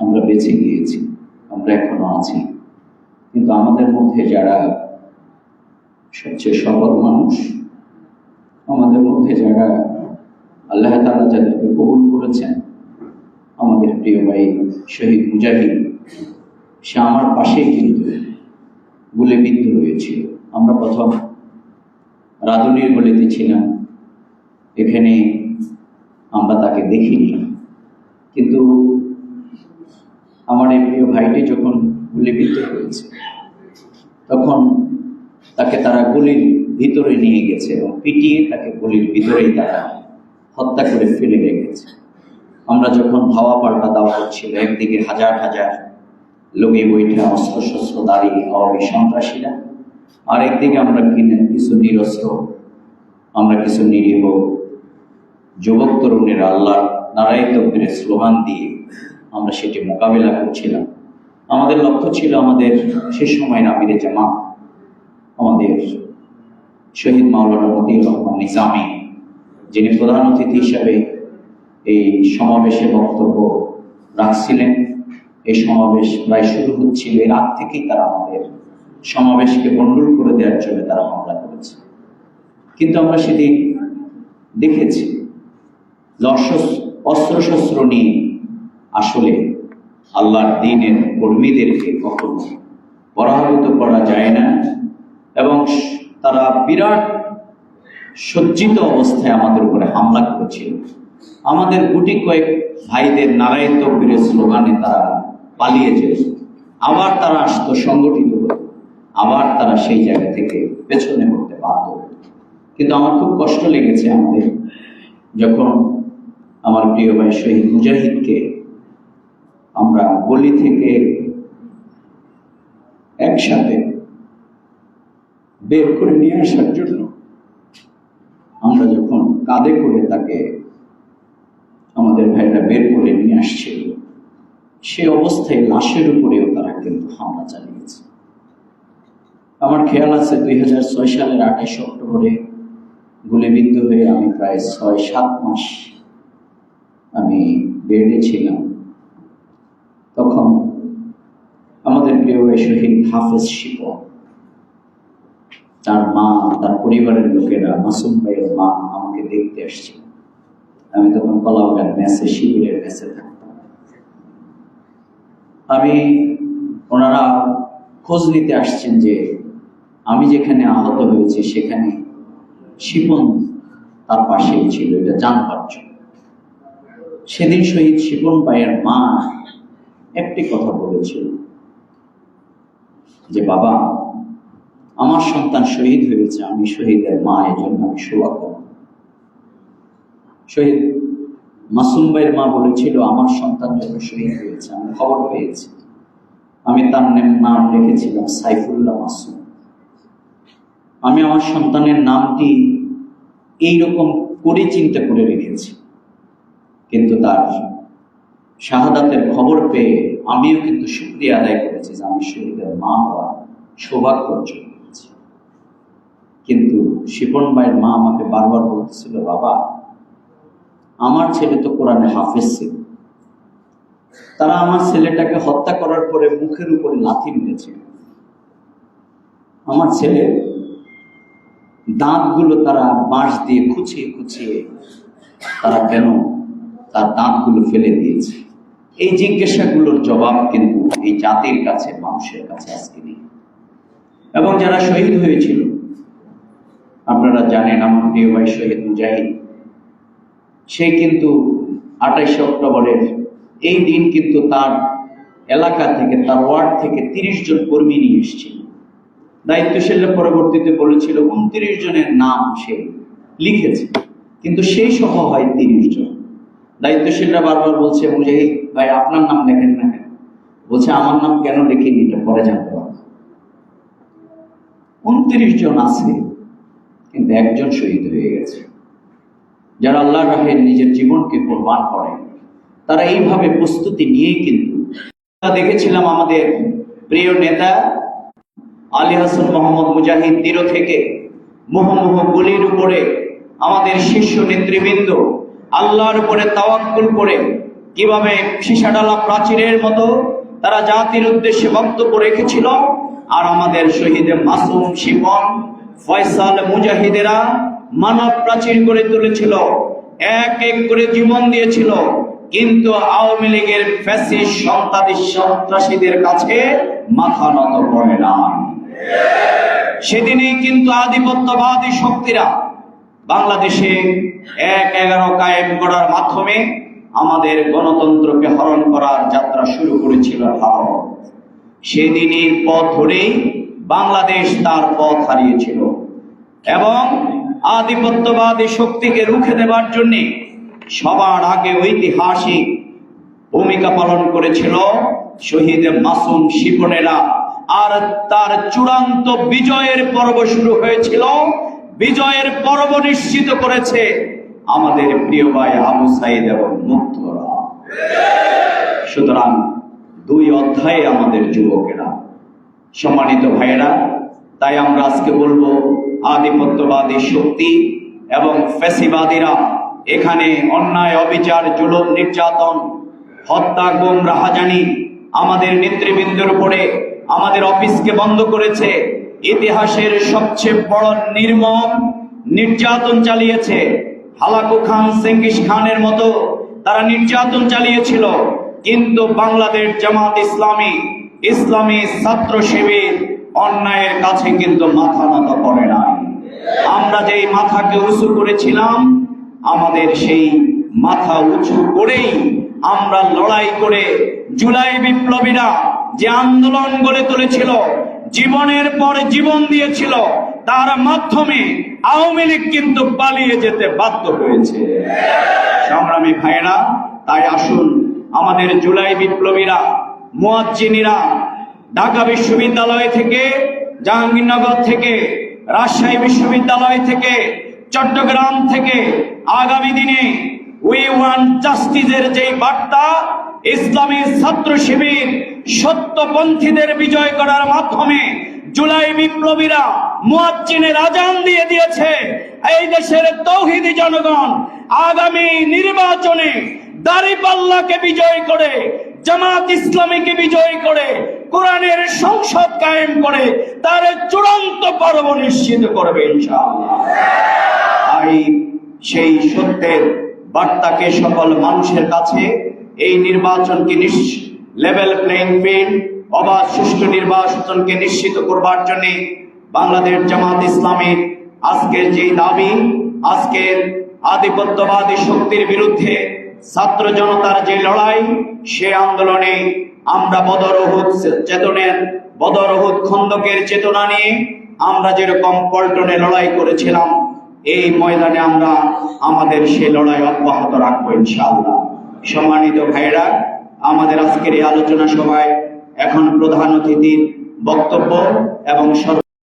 আমরা বেঁচে গিয়েছি, আমরা এখনও আছি। কিন্তু আমাদের মধ্যে যারা সবচেয়ে সবল মানুষ, আমাদের মধ্যে যারা আল্লাহ তাআলা যাদেরকে কবুল করেছেন, আমাদের প্রিয় ভাই শহীদ মুজাহিদ, সে আমার পাশেই কিন্তু গুলিবিদ্ধ হয়েছিল আমরা প্রথম রাধুনির গলিতে ছিলাম, এখানে আমরা তাকে দেখিনি। কিন্তু আমার এই প্রিয় ভাইটি যখন গুলিবিদ্ধ হয়েছে, তখন তাকে তারা গুলির ভিতরে নিয়ে গেছে এবং পিটিয়ে তাকে গুলির ভিতরেই তারা হত্যা করে ফেলে রেখেছে। আমরা যখন ধাওয়া পাল্টা দেওয়া হচ্ছিল, একদিকে হাজার হাজার লোকে বৈঠা অস্ত্র শস্ত্র দাঁড়িয়ে আওয়ামী সন্ত্রাসীরা, আর একদিকে আমরা কিনে কিছু নিরস্ত্র, আমরা কিছু নিরীহ যুবক তরুণের আল্লাহ নারায় তকবীরের স্লোগান দিয়ে আমরা সেটি মোকাবেলা করছিলাম। আমাদের লক্ষ্য ছিল আমাদের সে সময়ের আমিরে জামা আমাদের শহীদ মাওলানা মতিউর রহমান নিজামী, যিনি প্রধান অতিথি হিসাবে এই সমাবেশে বক্তব্য রাখছিলেন। এই সমাবেশ প্রায় শুরু হচ্ছিল, এর আগ থেকেই তারা আমাদের সমাবেশকে বন্ডল করে দেওয়ার জন্য তারা হামলা করেছে। কিন্তু আমরা সেদিন দেখেছি। অস্ত্রশস্ত্র নিয়ে আসলে আল্লাহর দিনের কর্মীদেরকে কখনো পরাভূত করা যায় না এবং তারা বিরাট সজ্জিত অবস্থায় আমাদের উপরে হামলা করেছিল। আমাদের গুটি কয়েক ভাইদের নারায়ণ তকবীরের স্লোগানে তারা পালিয়ে যেত আবার তারা আসতো সংগঠিত হতো আবার তারা সেই জায়গা থেকে পেছনে হতে বাধ্য কিন্তু আমার খুব কষ্ট লেগেছে আমাদের যখন আমার প্রিয় ভাই শহীদ মুজাহিদকে আমরা গলি থেকে একসাথে বের করে নিয়ে আসার জন্য আমরা যখন কাঁধে করে তাকে আমাদের ভাইরা বের করে নিয়ে আসছিল সে অবস্থায় লাশের উপরেও তারা কিন্তু হামলা চালিয়েছে। আমার খেয়াল আছে দুই হাজার ছয় সালের আঠাশ অক্টোবরে গুলিবিদ্ধ হয়ে আমি প্রায় ছয় সাত মাস আমি বেডে ছিলাম তখন আমাদের প্রিয় শহীদ হাফেজ শিপন। তার মা, তার পরিবারের লোকেরা, মাসুম ভাইয়ের মা আমাকে দেখতে আসছিল আমি তখন শিবিরের থাকতাম। আমি, ওনারা খোঁজ নিতে আসছেন যে আমি যেখানে আহত হয়েছি, সেখানে শিপন তার পাশেই ছিল, এটা জানবার জন্য। সেদিন শহীদ শিপন ভাইয়ের মা একটি কথা বলেছিল। যে বাবা, আমার সন্তান শহীদ হয়েছে, আমি শহীদের মা এই জন্য আমি শোয়া করব শহীদ মাসুম ভাইয়ের মা বলেছিল, আমার সন্তান যখন শহীদ হয়েছে, আমি খবর পেয়েছি। আমি তার নাম রেখেছিলাম, সাইফুল্লাহ মাসুম। আমি আমার সন্তানের নামটি এইরকম করে চিন্তা করে রেখেছি, কিন্তু তার শাহাদাতের খবর পেয়ে আমিও কিন্তু শুক্রিয়া আদায় করেছি যে আমি শহীদের মা হওয়া সৌভাগ্য অর্জন করেছি কিন্তু শিপন ভাইয়ের মা আমাকে বারবার বলতেছিল, বাবা, আমার ছেলে তো কোরআনে হাফেজ ছিল। তারা আমার ছেলেটাকে হত্যা করার পরে মুখের উপরে লাথি মেরেছিল আমার ছেলে, দাঁতগুলো তারা বাঁশ দিয়ে খুঁচিয়ে খুঁচিয়ে তারা কেন তার দাঁতগুলো ফেলে দিয়েছে? এই জিজ্ঞাসাগুলোর জবাব কিন্তু এই জাতির কাছে, মানুষের কাছে আজকে নেই। এবং যারা শহীদ হয়েছিল, আপনারা জানেন আমার প্রিয় ভাই শহীদ মুজাহিদ, সে কিন্তু আঠাইশে অক্টোবরের এই দিন কিন্তু তার এলাকা থেকে, তার ওয়ার্ড থেকে তিরিশ জন কর্মী নিয়ে এসেছিল। দায়িত্বশীলরা পরবর্তীতে বলেছিল, উনত্রিশ জনের নাম সে লিখেছে। কিন্তু সেই সহ হয় তিরিশ জন। দায়িত্বশীলরা বারবার বলছে এবং মুজাহিদ, ভাই, আপনার নাম লেখেন না কেন? বলছে, আমার নাম কেন লিখিনি এটা পরে জানতে পারব। উনত্রিশ জন আছে, কিন্তু একজন শহীদ হয়ে গেছে। যারা আল্লাহ রাহে নিজের জীবনকে কোরবান করে, তারা এইভাবে প্রস্তুতি নিয়েই কিন্তু দেখেছিলাম আমাদের প্রিয় নেতা আলী হাসান মোহাম্মদ মুজাহিদ তীর থেকে মুহমুহ গুলির উপরে আমাদের শীর্ষ নেতৃবৃন্দ আল্লাহর উপরে তাওয়াক্কুল করে কীভাবে সীসাডালা প্রাচীরের মতো তারা জাতির উদ্দেশ্যে বক্তব্য রেখেছিল। আর আমাদের শহীদ মাসুম শিবন ফয়সাল মুজাহিদেরা মানব প্রাচীর করে তুলেছিল। এক এক করে জীবন দিয়েছিল। কিন্তু আওয়ামী লীগের ফ্যাসিস্ট সন্তাদি সন্ত্রাসীদের কাছে মাথা নত করে না। সেদিনই কিন্তু আধিপত্যবাদী শক্তিরা বাংলাদেশে এক এগারো কায়েম করার মাধ্যমে আমাদের গণতন্ত্রকে হরণ করার যাত্রা শুরু করেছিল ভারত সেদিনই পথ ধরেই বাংলাদেশ তার পথ হারিয়েছিল। এবং আধিপত্যবাদী শক্তিকে রুখে দেবার জন্য সবার আগে ঐতিহাসিক ভূমিকা পালন করেছিল শহীদ মাসুম শিপনেরা। আর তার চূড়ান্ত বিজয়ের পর্ব শুরু হয়েছিল বিজয়ের পর্ব নিশ্চিত করেছে আমাদের প্রিয় ভাই আবু সাইদ এবং মুক্তরা। সুতরাং দুই অধ্যায়ে আমাদের যুবকেরা, সম্মানিত ভাইয়েরা, তাই আমরা আজকে বলব আধিপত্যবাদী শক্তি এবং ফ্যাসিবাদীরা এখানে অন্যায়, অবিচার, জুলুম, নির্যাতন, হত্যা, গুম, রাহাজানি আমাদের নেতৃবৃন্দের উপরে, আমাদের অফিসকে বন্ধ করেছে। ইতিহাসের সবচেয়ে বড় নির্মম নির্যাতন চালিয়েছে হালাকু খান সেঙ্গিস খানের মতো। তারা নির্যাতন চালিয়েছিল। কিন্তু বাংলাদেশ জামাত ইসলামী ইসলামী ছাত্র শিবির অন্যায়ের কাছে কিন্তু মাথা নত করে নাই। আমরা যেই মাথাকে উঁচু করেছিলাম, আমাদের সেই মাথা উঁচু করেই আমরা লড়াই করে জুলাই বিপ্লবীরা যে আন্দোলন গড়ে তুলেছিল জীবনের পর জীবন দিয়েছিল, তার মাধ্যমে আওয়ামী লীগ কিন্তু পালিয়ে যেতে বাধ্য হয়েছে। সংগ্রামী ভাইরা তাই আসুন, আমাদের জুলাই বিপ্লবীরা, মুয়াজ্জিনীরা, ঢাকা বিশ্ববিদ্যালয় থেকে, জাহাঙ্গীরনগর থেকে, রাজশাহী বিশ্ববিদ্যালয় থেকে, চট্টগ্রাম থেকে আগামী দিনে উই ওয়ান জাস্টিসের যে বার্তা ইসলামী ছাত্র শিবির সত্যপন্থীদের বিজয় করার মাধ্যমে জুলাই বিপ্লবীরা মুয়াজ্জিনের আজান দিয়ে দিয়েছে। এই দেশের তৌহিদি জনগণ আগামী নির্বাচনে দাড়িপাল্লাকে বিজয় করে, জামাত ইসলামীকে বিজয় করে, কোরআনের সংসদ কায়েম করে, তার চূড়ান্ত পর্ব নিশ্চিত করবে ইনশাআল্লাহ। সেই সত্যের বার্তাকে সকল মানুষের কাছে এই নির্বাচনকে লেভেল প্লেইং ফিল্ড অবাধ, সুষ্ঠু নির্বাচনকে নিশ্চিত করবার জন্য বাংলাদেশ জামাত ইসলামের আজকের যে দাবি, আজকের আধিপত্যবাদী শক্তির বিরুদ্ধে ছাত্র জনতার যে লড়াই, সে আন্দোলনে আমরা বদরহুদ চেতনের, বদরহুদ খন্দকের চেতনা নিয়ে আমরা যেরকম পল্টনে লড়াই করেছিলাম, এই ময়দানে আমরা আমাদের সে লড়াই অব্যাহত রাখব ইনশাআল্লাহ। সম্মানিত ভাইরা আমাদের আজকের এই আলোচনা সভায় এখন প্রধান অতিথির বক্তব্য এবং